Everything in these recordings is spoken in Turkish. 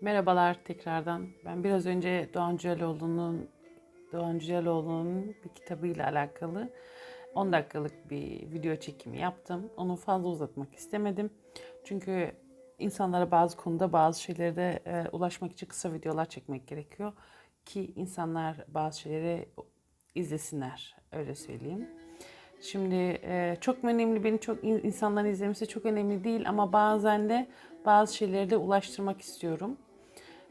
Merhabalar tekrardan. Ben biraz önce Doğan Cüceloğlu'nun Doğan Cüceloğlu'nun bir kitabıyla alakalı 10 dakikalık bir video çekimi yaptım. Onu fazla uzatmak istemedim. Çünkü insanlara bazı konuda bazı şeylere e, ulaşmak için kısa videolar çekmek gerekiyor ki insanlar bazı şeyleri izlesinler. Öyle söyleyeyim. Şimdi e, çok önemli beni çok in- insanların izlemesi çok önemli değil ama bazen de bazı şeyleri de ulaştırmak istiyorum.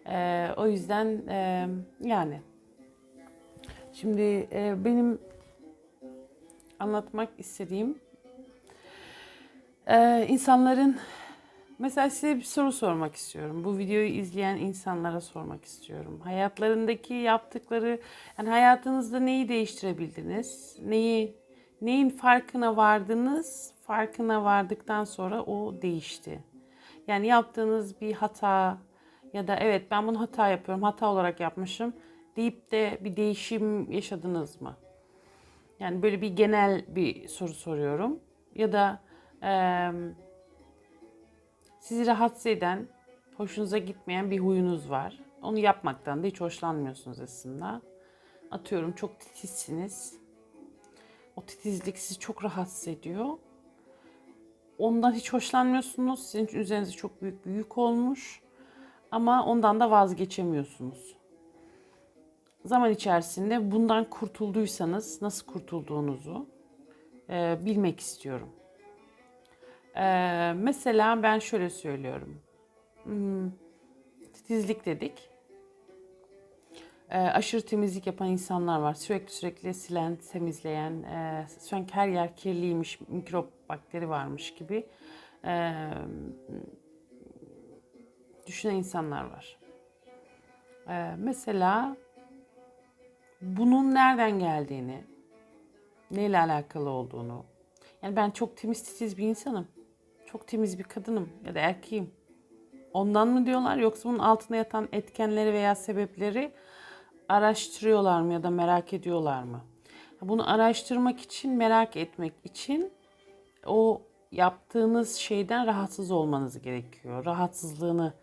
E, o yüzden e, yani şimdi e, benim anlatmak istediğim e, insanların mesela size bir soru sormak istiyorum. Bu videoyu izleyen insanlara sormak istiyorum. Hayatlarındaki yaptıkları yani hayatınızda neyi değiştirebildiniz? Neyi neyin farkına vardınız? Farkına vardıktan sonra o değişti. Yani yaptığınız bir hata ya da evet ben bunu hata yapıyorum, hata olarak yapmışım deyip de bir değişim yaşadınız mı? Yani böyle bir genel bir soru soruyorum. Ya da eee, sizi rahatsız eden, hoşunuza gitmeyen bir huyunuz var. Onu yapmaktan da hiç hoşlanmıyorsunuz aslında. Atıyorum çok titizsiniz. O titizlik sizi çok rahatsız ediyor. Ondan hiç hoşlanmıyorsunuz. Sizin üzerinize çok büyük bir yük olmuş. Ama ondan da vazgeçemiyorsunuz. Zaman içerisinde bundan kurtulduysanız nasıl kurtulduğunuzu e, bilmek istiyorum. E, mesela ben şöyle söylüyorum. Hmm, titizlik dedik. E, aşırı temizlik yapan insanlar var. Sürekli sürekli silen, temizleyen, e, sanki her yer kirliymiş, mikrop, bakteri varmış gibi e, düşünen insanlar var. E, mesela bunun nereden geldiğini, neyle alakalı olduğunu. Yani ben çok temiz titiz bir insanım. Çok temiz bir kadınım ya da erkeğim. Ondan mı diyorlar yoksa bunun altında yatan etkenleri veya sebepleri araştırıyorlar mı ya da merak ediyorlar mı? Bunu araştırmak için, merak etmek için o yaptığınız şeyden rahatsız olmanız gerekiyor. Rahatsızlığını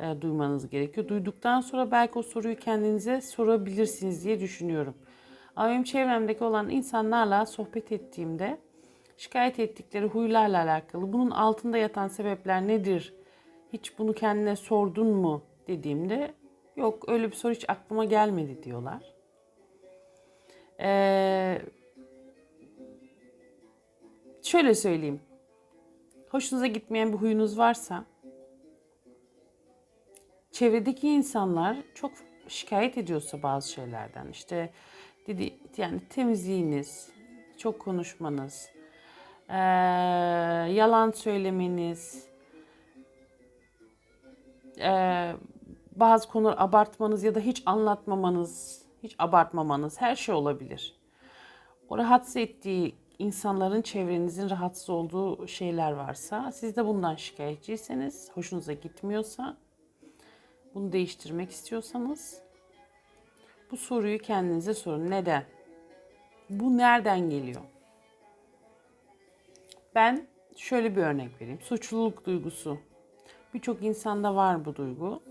e, duymanız gerekiyor. Duyduktan sonra belki o soruyu kendinize sorabilirsiniz diye düşünüyorum. Ama benim çevremdeki olan insanlarla sohbet ettiğimde şikayet ettikleri huylarla alakalı bunun altında yatan sebepler nedir? Hiç bunu kendine sordun mu dediğimde yok öyle bir soru hiç aklıma gelmedi diyorlar. Ee, şöyle söyleyeyim. Hoşunuza gitmeyen bir huyunuz varsa çevredeki insanlar çok şikayet ediyorsa bazı şeylerden işte dedi yani temizliğiniz, çok konuşmanız, eee, yalan söylemeniz, eee, bazı konuları abartmanız ya da hiç anlatmamanız, hiç abartmamanız her şey olabilir. O rahatsız ettiği insanların çevrenizin rahatsız olduğu şeyler varsa, siz de bundan şikayetçiyseniz, hoşunuza gitmiyorsa, bunu değiştirmek istiyorsanız bu soruyu kendinize sorun. Neden? Bu nereden geliyor? Ben şöyle bir örnek vereyim. Suçluluk duygusu. Birçok insanda var bu duygu.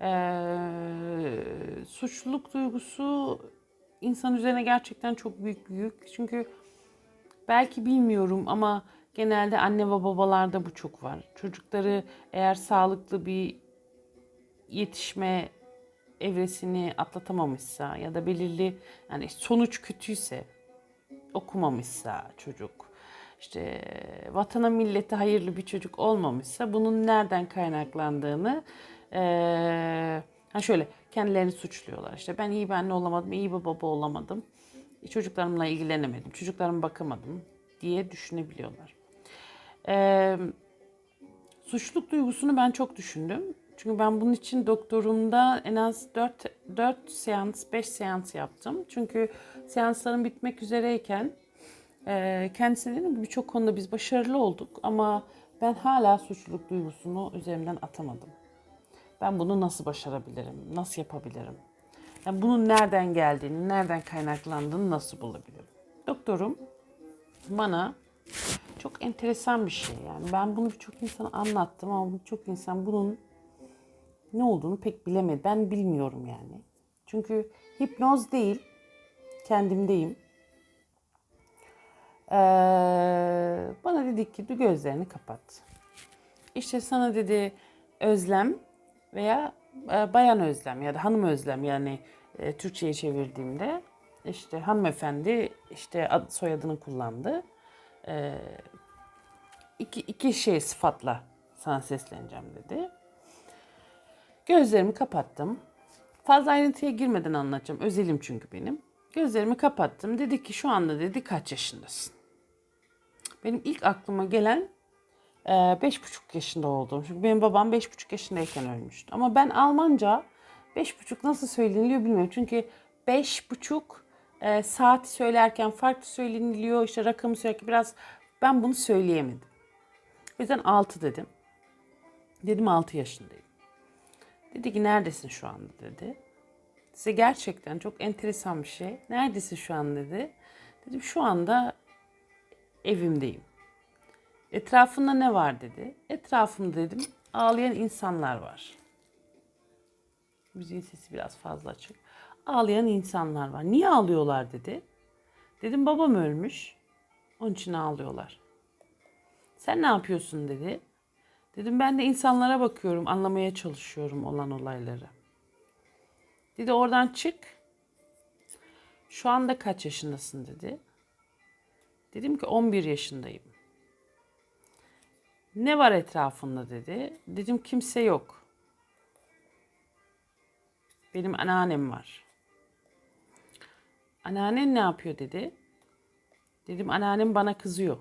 Ee, suçluluk duygusu insan üzerine gerçekten çok büyük yük. Çünkü belki bilmiyorum ama genelde anne ve babalarda bu çok var. Çocukları eğer sağlıklı bir yetişme evresini atlatamamışsa ya da belirli yani sonuç kötüyse okumamışsa çocuk işte vatana millete hayırlı bir çocuk olmamışsa bunun nereden kaynaklandığını eee ha şöyle kendilerini suçluyorlar. İşte ben iyi bir anne olamadım, iyi bir baba olamadım. Çocuklarımla ilgilenemedim, çocuklarıma bakamadım diye düşünebiliyorlar. Eee Suçluluk duygusunu ben çok düşündüm. Çünkü ben bunun için doktorumda en az 4, 4 seans, 5 seans yaptım. Çünkü seansların bitmek üzereyken e, kendisine dedim ki birçok konuda biz başarılı olduk ama ben hala suçluluk duygusunu üzerimden atamadım. Ben bunu nasıl başarabilirim, nasıl yapabilirim? Yani bunun nereden geldiğini, nereden kaynaklandığını nasıl bulabilirim? Doktorum bana çok enteresan bir şey yani. Ben bunu birçok insana anlattım ama birçok insan bunun ne olduğunu pek bilemedi. Ben bilmiyorum yani. Çünkü hipnoz değil, kendimdeyim. Ee, bana dedi ki "Dur gözlerini kapat. İşte sana dedi özlem veya e, bayan özlem ya da hanım özlem yani e, Türkçe'ye çevirdiğimde işte hanımefendi işte ad, soyadını kullandı. E, iki, iki şey sıfatla sana sesleneceğim dedi. Gözlerimi kapattım. Fazla ayrıntıya girmeden anlatacağım. Özelim çünkü benim. Gözlerimi kapattım. Dedi ki şu anda dedi kaç yaşındasın? Benim ilk aklıma gelen e, beş buçuk yaşında olduğum. Çünkü benim babam beş buçuk yaşındayken ölmüştü. Ama ben Almanca beş buçuk nasıl söyleniliyor bilmiyorum. Çünkü beş buçuk e, saat söylerken farklı söyleniliyor. İşte rakamı söylerken biraz ben bunu söyleyemedim. O yüzden altı dedim. Dedim altı yaşındayım. Dedi ki neredesin şu anda dedi. Size gerçekten çok enteresan bir şey. Neredesin şu an dedi. Dedim şu anda evimdeyim. Etrafında ne var dedi. Etrafımda dedim ağlayan insanlar var. Müziğin sesi biraz fazla açık. Ağlayan insanlar var. Niye ağlıyorlar dedi. Dedim babam ölmüş. Onun için ağlıyorlar. Sen ne yapıyorsun dedi. Dedim ben de insanlara bakıyorum, anlamaya çalışıyorum olan olayları. Dedi oradan çık. Şu anda kaç yaşındasın dedi. Dedim ki 11 yaşındayım. Ne var etrafında dedi. Dedim kimse yok. Benim anneannem var. Anneannen ne yapıyor dedi. Dedim anneannem bana kızıyor.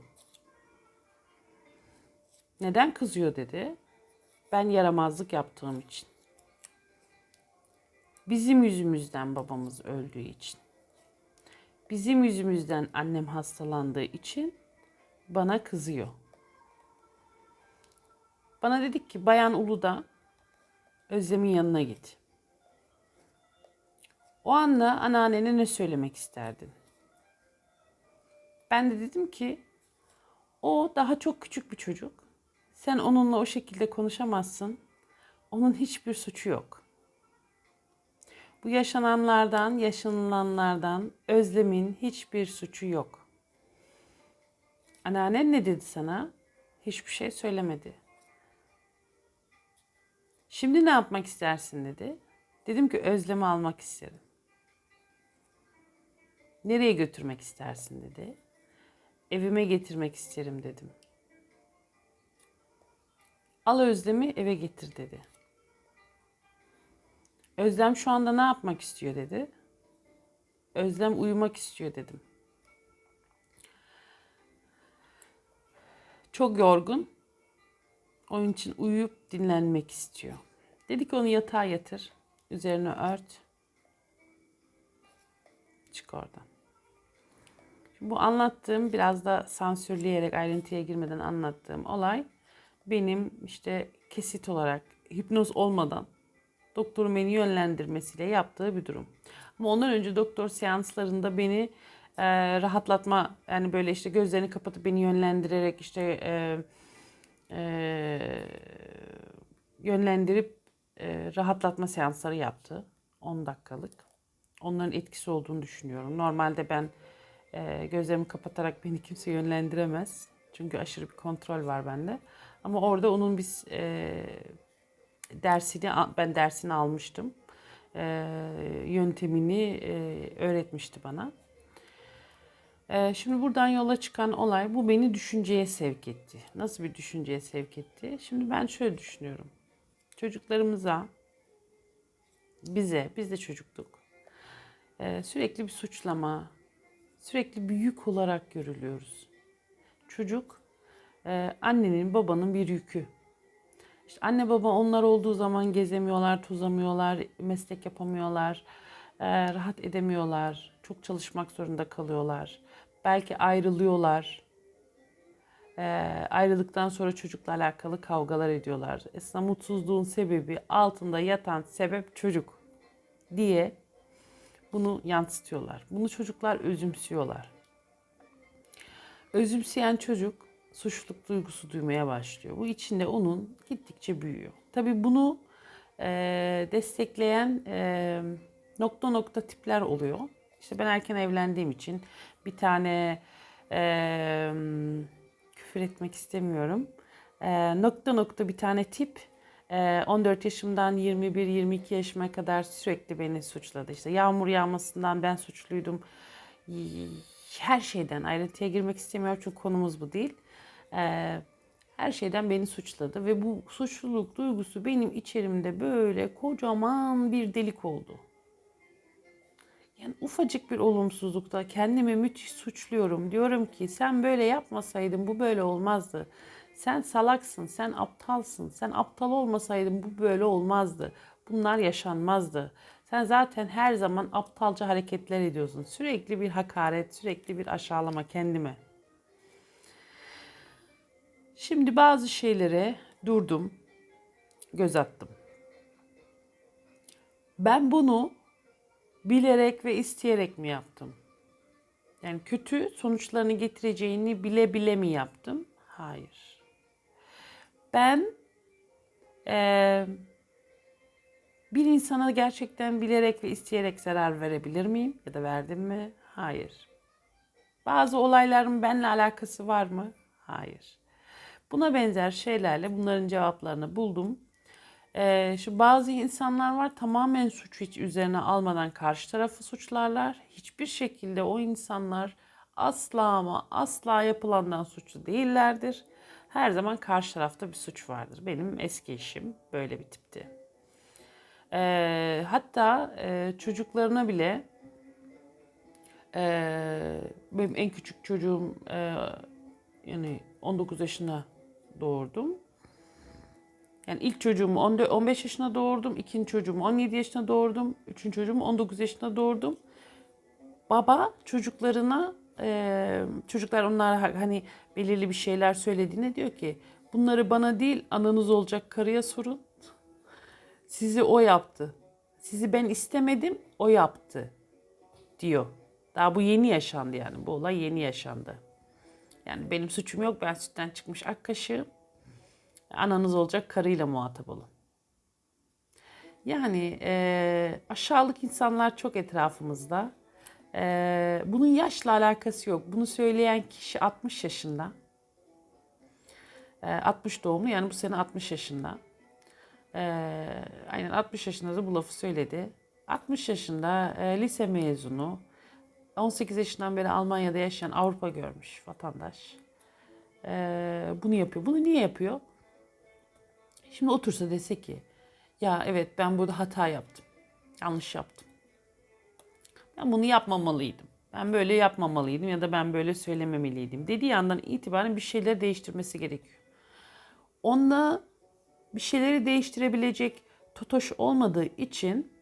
Neden kızıyor dedi. Ben yaramazlık yaptığım için. Bizim yüzümüzden babamız öldüğü için. Bizim yüzümüzden annem hastalandığı için bana kızıyor. Bana dedik ki Bayan Ulu'da Özlem'in yanına git. O anda anneannene ne söylemek isterdin? Ben de dedim ki o daha çok küçük bir çocuk. Sen onunla o şekilde konuşamazsın. Onun hiçbir suçu yok. Bu yaşananlardan, yaşanılanlardan Özlem'in hiçbir suçu yok. Anneannen ne dedi sana? Hiçbir şey söylemedi. Şimdi ne yapmak istersin dedi. Dedim ki Özlem'i almak isterim. Nereye götürmek istersin dedi. Evime getirmek isterim dedim. Al Özlem'i eve getir dedi. Özlem şu anda ne yapmak istiyor dedi. Özlem uyumak istiyor dedim. Çok yorgun. Onun için uyuyup dinlenmek istiyor. Dedik onu yatağa yatır. Üzerine ört. Çık oradan. Şimdi bu anlattığım biraz da sansürleyerek ayrıntıya girmeden anlattığım olay benim işte kesit olarak hipnoz olmadan doktorun beni yönlendirmesiyle yaptığı bir durum. Ama ondan önce doktor seanslarında beni e, rahatlatma yani böyle işte gözlerini kapatıp beni yönlendirerek işte e, e, yönlendirip e, rahatlatma seansları yaptı. 10 dakikalık. Onların etkisi olduğunu düşünüyorum. Normalde ben e, gözlerimi kapatarak beni kimse yönlendiremez. Çünkü aşırı bir kontrol var bende. Ama orada onun biz e, dersini ben dersini almıştım. E, yöntemini e, öğretmişti bana. E, şimdi buradan yola çıkan olay bu beni düşünceye sevk etti. Nasıl bir düşünceye sevk etti? Şimdi ben şöyle düşünüyorum. Çocuklarımıza bize, biz de çocuktuk. E, sürekli bir suçlama, sürekli bir yük olarak görülüyoruz. Çocuk e, annenin babanın bir yükü. İşte anne baba onlar olduğu zaman gezemiyorlar, tozamıyorlar, meslek yapamıyorlar, e, rahat edemiyorlar, çok çalışmak zorunda kalıyorlar. Belki ayrılıyorlar. E, ayrılıktan sonra çocukla alakalı kavgalar ediyorlar. Aslında mutsuzluğun sebebi altında yatan sebep çocuk diye bunu yansıtıyorlar. Bunu çocuklar özümsüyorlar. Özümseyen çocuk suçluluk duygusu duymaya başlıyor. Bu içinde onun gittikçe büyüyor. Tabii bunu e, destekleyen e, nokta nokta tipler oluyor. İşte ben erken evlendiğim için bir tane e, küfür etmek istemiyorum. E, nokta nokta bir tane tip e, 14 yaşımdan 21-22 yaşıma kadar sürekli beni suçladı. İşte yağmur yağmasından ben suçluydum. Her şeyden ayrıntıya girmek istemiyorum çünkü konumuz bu değil. E, her şeyden beni suçladı ve bu suçluluk duygusu benim içerimde böyle kocaman bir delik oldu. Yani ufacık bir olumsuzlukta kendimi müthiş suçluyorum. Diyorum ki sen böyle yapmasaydın bu böyle olmazdı. Sen salaksın, sen aptalsın. Sen aptal olmasaydın bu böyle olmazdı. Bunlar yaşanmazdı. Sen zaten her zaman aptalca hareketler ediyorsun. Sürekli bir hakaret, sürekli bir aşağılama kendime. Şimdi bazı şeylere durdum, göz attım. Ben bunu bilerek ve isteyerek mi yaptım? Yani kötü sonuçlarını getireceğini bile bile mi yaptım? Hayır. Ben eee, bir insana gerçekten bilerek ve isteyerek zarar verebilir miyim? Ya da verdim mi? Hayır. Bazı olayların benimle alakası var mı? Hayır. Buna benzer şeylerle bunların cevaplarını buldum. Ee, şu bazı insanlar var tamamen suçu hiç üzerine almadan karşı tarafı suçlarlar. Hiçbir şekilde o insanlar asla ama asla yapılandan suçlu değillerdir. Her zaman karşı tarafta bir suç vardır. Benim eski eşim böyle bir tipti. Ee, hatta e, çocuklarına bile e, benim en küçük çocuğum e, yani 19 yaşına doğurdum. Yani ilk çocuğumu 14 15 yaşına doğurdum, ikinci çocuğumu 17 yaşına doğurdum, üçüncü çocuğumu 19 yaşına doğurdum. Baba çocuklarına e, çocuklar onlar hani belirli bir şeyler söylediğinde diyor ki bunları bana değil ananız olacak karıya sorun. Sizi o yaptı. Sizi ben istemedim, o yaptı diyor. Daha bu yeni yaşandı yani. Bu olay yeni yaşandı. Yani benim suçum yok. Ben sütten çıkmış ak kaşığım. Ananız olacak karıyla muhatap olun. Yani e, aşağılık insanlar çok etrafımızda. E, bunun yaşla alakası yok. Bunu söyleyen kişi 60 yaşında. E, 60 doğumlu yani bu sene 60 yaşında. E, aynen 60 yaşında da bu lafı söyledi. 60 yaşında e, lise mezunu. 18 yaşından beri Almanya'da yaşayan Avrupa görmüş vatandaş. E, bunu yapıyor. Bunu niye yapıyor? Şimdi otursa dese ki ya evet ben burada hata yaptım. Yanlış yaptım. Ben bunu yapmamalıydım. Ben böyle yapmamalıydım ya da ben böyle söylememeliydim. Dediği andan itibaren bir şeyleri değiştirmesi gerekiyor. Onda bir şeyleri değiştirebilecek totoş olmadığı için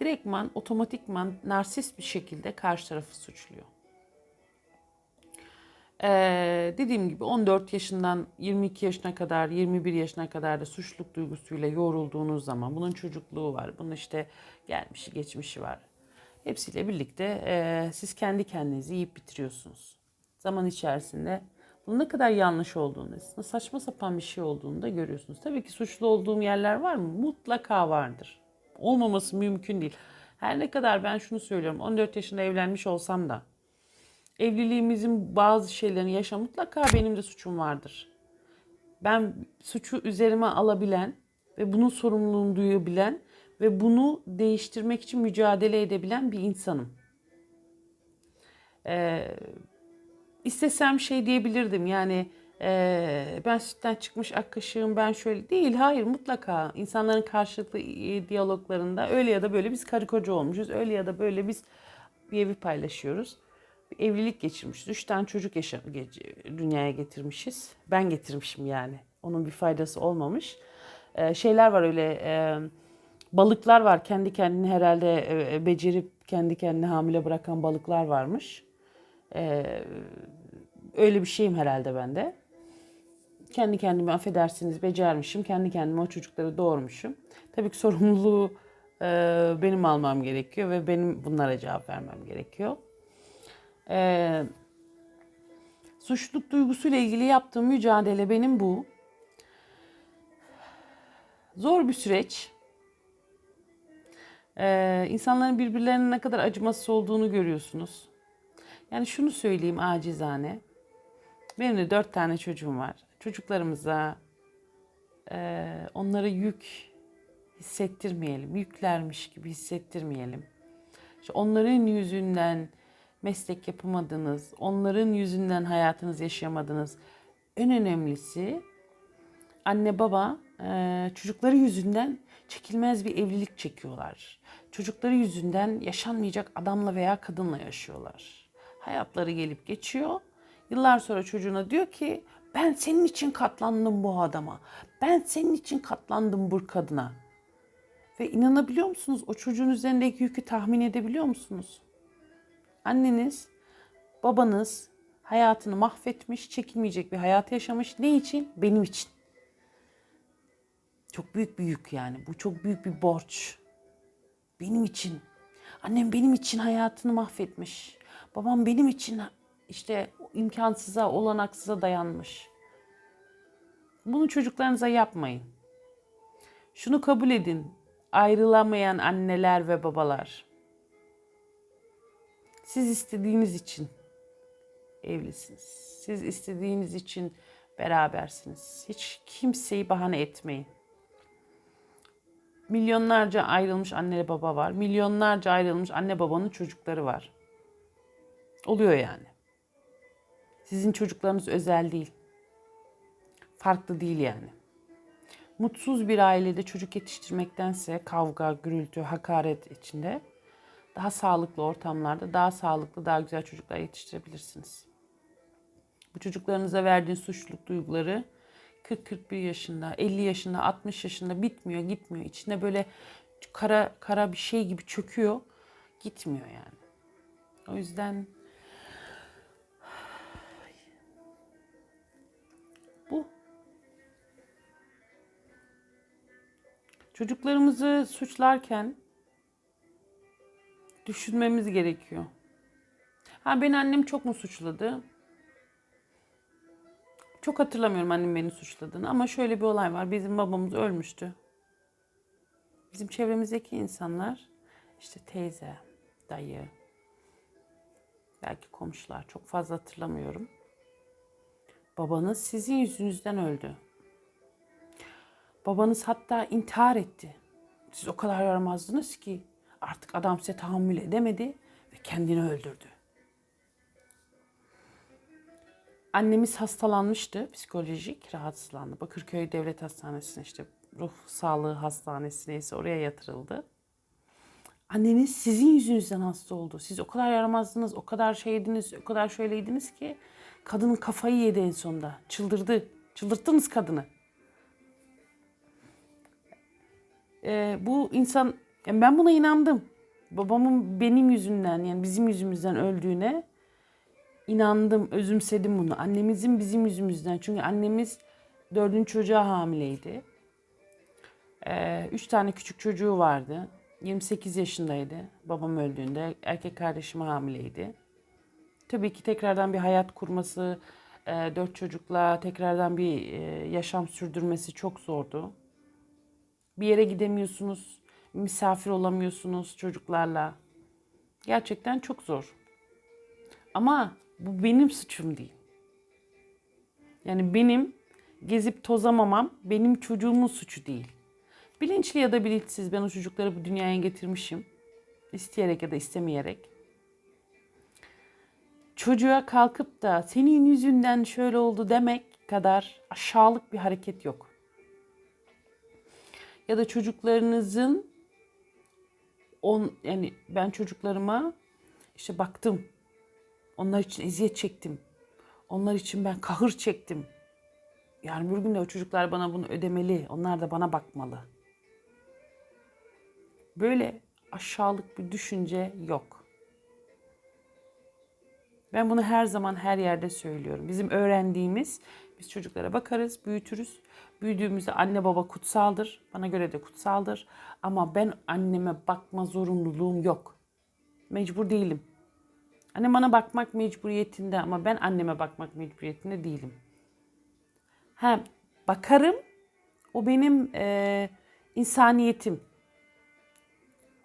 direktman, otomatikman narsist bir şekilde karşı tarafı suçluyor. Ee, dediğim gibi 14 yaşından 22 yaşına kadar, 21 yaşına kadar da suçluluk duygusuyla yoğrulduğunuz zaman bunun çocukluğu var, bunun işte gelmişi geçmişi var. Hepsiyle birlikte e, siz kendi kendinizi yiyip bitiriyorsunuz. Zaman içerisinde bunun ne kadar yanlış olduğunu, saçma sapan bir şey olduğunu da görüyorsunuz. Tabii ki suçlu olduğum yerler var mı? Mutlaka vardır. Olmaması mümkün değil. Her ne kadar ben şunu söylüyorum, 14 yaşında evlenmiş olsam da evliliğimizin bazı şeylerini yaşam mutlaka benim de suçum vardır. Ben suçu üzerime alabilen ve bunun sorumluluğunu duyabilen ve bunu değiştirmek için mücadele edebilen bir insanım. Ee, istesem şey diyebilirdim yani e, ben sütten çıkmış ak ben şöyle değil hayır mutlaka insanların karşılıklı e, diyaloglarında öyle ya da böyle biz karı koca olmuşuz öyle ya da böyle biz bir evi paylaşıyoruz bir evlilik geçirmişiz. Üç tane çocuk yaşa, dünyaya getirmişiz. Ben getirmişim yani. Onun bir faydası olmamış. Ee, şeyler var öyle e, balıklar var. Kendi kendini herhalde e, becerip kendi kendini hamile bırakan balıklar varmış. Ee, öyle bir şeyim herhalde bende. Kendi kendime affedersiniz becermişim. Kendi kendime o çocukları doğurmuşum. Tabii ki sorumluluğu e, benim almam gerekiyor ve benim bunlara cevap vermem gerekiyor. Ee, suçluluk duygusuyla ilgili yaptığım mücadele benim bu. Zor bir süreç. Ee, insanların birbirlerine ne kadar acımasız olduğunu görüyorsunuz. Yani şunu söyleyeyim acizane. Benim de dört tane çocuğum var. Çocuklarımıza e, onlara yük hissettirmeyelim. Yüklermiş gibi hissettirmeyelim. İşte onların yüzünden meslek yapamadınız, onların yüzünden hayatınızı yaşayamadınız. En önemlisi anne baba e, çocukları yüzünden çekilmez bir evlilik çekiyorlar. Çocukları yüzünden yaşanmayacak adamla veya kadınla yaşıyorlar. Hayatları gelip geçiyor. Yıllar sonra çocuğuna diyor ki ben senin için katlandım bu adama. Ben senin için katlandım bu kadına. Ve inanabiliyor musunuz? O çocuğun üzerindeki yükü tahmin edebiliyor musunuz? Anneniz, babanız hayatını mahvetmiş, çekilmeyecek bir hayat yaşamış. Ne için? Benim için. Çok büyük bir yük yani. Bu çok büyük bir borç. Benim için. Annem benim için hayatını mahvetmiş. Babam benim için işte imkansıza, olanaksıza dayanmış. Bunu çocuklarınıza yapmayın. Şunu kabul edin. Ayrılamayan anneler ve babalar. Siz istediğiniz için evlisiniz. Siz istediğiniz için berabersiniz. Hiç kimseyi bahane etmeyin. Milyonlarca ayrılmış anne baba var. Milyonlarca ayrılmış anne babanın çocukları var. Oluyor yani. Sizin çocuklarınız özel değil. Farklı değil yani. Mutsuz bir ailede çocuk yetiştirmektense kavga, gürültü, hakaret içinde daha sağlıklı ortamlarda daha sağlıklı, daha güzel çocuklar yetiştirebilirsiniz. Bu çocuklarınıza verdiğin suçluluk duyguları 40-41 yaşında, 50 yaşında, 60 yaşında bitmiyor, gitmiyor. İçine böyle kara kara bir şey gibi çöküyor, gitmiyor yani. O yüzden çocuklarımızı suçlarken düşünmemiz gerekiyor. Ha beni annem çok mu suçladı? Çok hatırlamıyorum annem beni suçladığını ama şöyle bir olay var. Bizim babamız ölmüştü. Bizim çevremizdeki insanlar işte teyze, dayı, belki komşular çok fazla hatırlamıyorum. Babanız sizin yüzünüzden öldü. Babanız hatta intihar etti. Siz o kadar yaramazdınız ki artık adam size tahammül edemedi ve kendini öldürdü. Annemiz hastalanmıştı, psikolojik rahatsızlandı. Bakırköy Devlet Hastanesi'ne işte ruh sağlığı hastanesi neyse oraya yatırıldı. Anneniz sizin yüzünüzden hasta oldu. Siz o kadar yaramazdınız, o kadar şeydiniz, o kadar şöyleydiniz ki kadının kafayı yedi en sonunda. Çıldırdı. Çıldırttınız kadını. Ee, bu insan, yani ben buna inandım. Babamın benim yüzümden yani bizim yüzümüzden öldüğüne inandım, özümsedim bunu. Annemizin bizim yüzümüzden. Çünkü annemiz dördüncü çocuğa hamileydi. Ee, üç tane küçük çocuğu vardı. 28 yaşındaydı babam öldüğünde. Erkek kardeşim hamileydi. Tabii ki tekrardan bir hayat kurması, e, dört çocukla tekrardan bir e, yaşam sürdürmesi çok zordu. Bir yere gidemiyorsunuz, misafir olamıyorsunuz çocuklarla. Gerçekten çok zor. Ama bu benim suçum değil. Yani benim gezip tozamamam benim çocuğumun suçu değil. Bilinçli ya da bilinçsiz ben o çocukları bu dünyaya getirmişim. İsteyerek ya da istemeyerek. Çocuğa kalkıp da senin yüzünden şöyle oldu demek kadar aşağılık bir hareket yok. Ya da çocuklarınızın on yani ben çocuklarıma işte baktım onlar için eziyet çektim. Onlar için ben kahır çektim. Yani bir gün de o çocuklar bana bunu ödemeli. Onlar da bana bakmalı. Böyle aşağılık bir düşünce yok. Ben bunu her zaman her yerde söylüyorum. Bizim öğrendiğimiz biz çocuklara bakarız, büyütürüz. Büyüdüğümüzde anne baba kutsaldır. Bana göre de kutsaldır. Ama ben anneme bakma zorunluluğum yok. Mecbur değilim. Annem bana bakmak mecburiyetinde ama ben anneme bakmak mecburiyetinde değilim. Ha bakarım. O benim e, insaniyetim.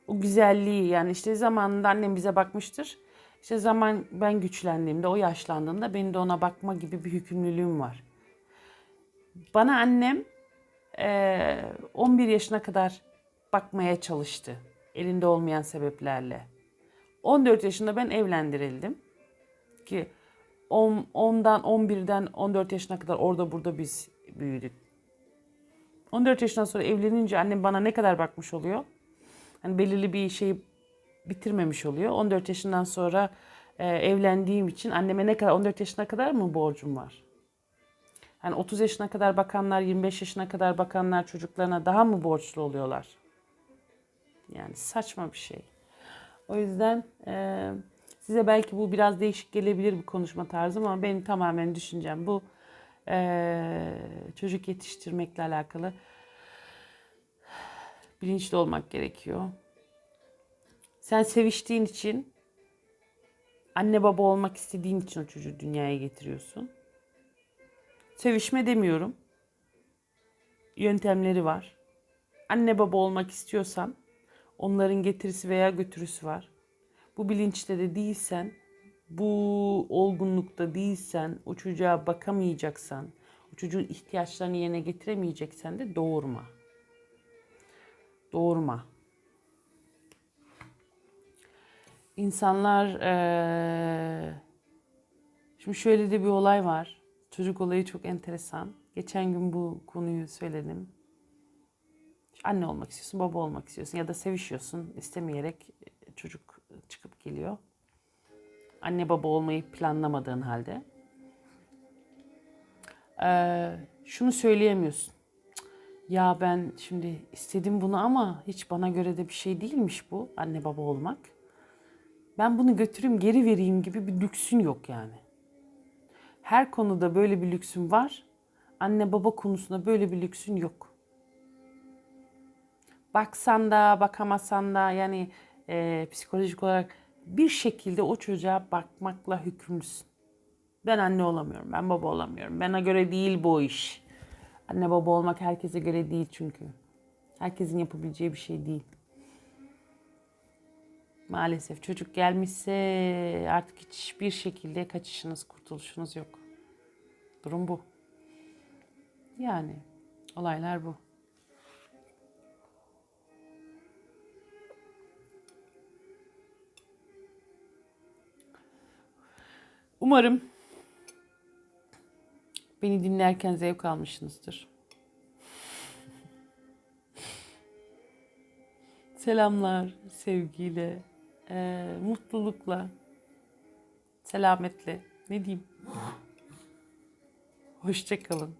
O güzelliği yani işte zamanında annem bize bakmıştır. İşte zaman ben güçlendiğimde, o yaşlandığında benim de ona bakma gibi bir yükümlülüğüm var. Bana annem eee, 11 yaşına kadar bakmaya çalıştı. Elinde olmayan sebeplerle. 14 yaşında ben evlendirildim. Ki 10, 10'dan 11'den 14 yaşına kadar orada burada biz büyüdük. 14 yaşından sonra evlenince annem bana ne kadar bakmış oluyor? Hani belirli bir şeyi bitirmemiş oluyor. 14 yaşından sonra e, evlendiğim için anneme ne kadar 14 yaşına kadar mı borcum var? Yani 30 yaşına kadar bakanlar, 25 yaşına kadar bakanlar çocuklarına daha mı borçlu oluyorlar? Yani saçma bir şey. O yüzden e, size belki bu biraz değişik gelebilir bir konuşma tarzım ama benim tamamen düşüncem bu. E, çocuk yetiştirmekle alakalı bilinçli olmak gerekiyor. Sen seviştiğin için, anne baba olmak istediğin için o çocuğu dünyaya getiriyorsun. Sevişme demiyorum. Yöntemleri var. Anne baba olmak istiyorsan onların getirisi veya götürüsü var. Bu bilinçte de değilsen, bu olgunlukta değilsen, o çocuğa bakamayacaksan, o çocuğun ihtiyaçlarını yerine getiremeyeceksen de doğurma. Doğurma. İnsanlar eee, şimdi şöyle de bir olay var. Çocuk olayı çok enteresan. Geçen gün bu konuyu söyledim. Anne olmak istiyorsun, baba olmak istiyorsun ya da sevişiyorsun istemeyerek çocuk çıkıp geliyor. Anne baba olmayı planlamadığın halde. Eee, şunu söyleyemiyorsun. "Cık, Ya ben şimdi istedim bunu ama hiç bana göre de bir şey değilmiş bu anne baba olmak. Ben bunu götüreyim geri vereyim gibi bir lüksün yok yani. Her konuda böyle bir lüksün var. Anne baba konusunda böyle bir lüksün yok. Baksan da bakamazsan da yani e, psikolojik olarak bir şekilde o çocuğa bakmakla hükümlüsün. Ben anne olamıyorum, ben baba olamıyorum. Bana göre değil bu iş. Anne baba olmak herkese göre değil çünkü. Herkesin yapabileceği bir şey değil. Maalesef çocuk gelmişse artık hiçbir şekilde kaçışınız, kurtuluşunuz yok. Durum bu. Yani olaylar bu. Umarım beni dinlerken zevk almışsınızdır. Selamlar, sevgiyle, eee, mutlulukla, selametle. Ne diyeyim? Hoşça kalın.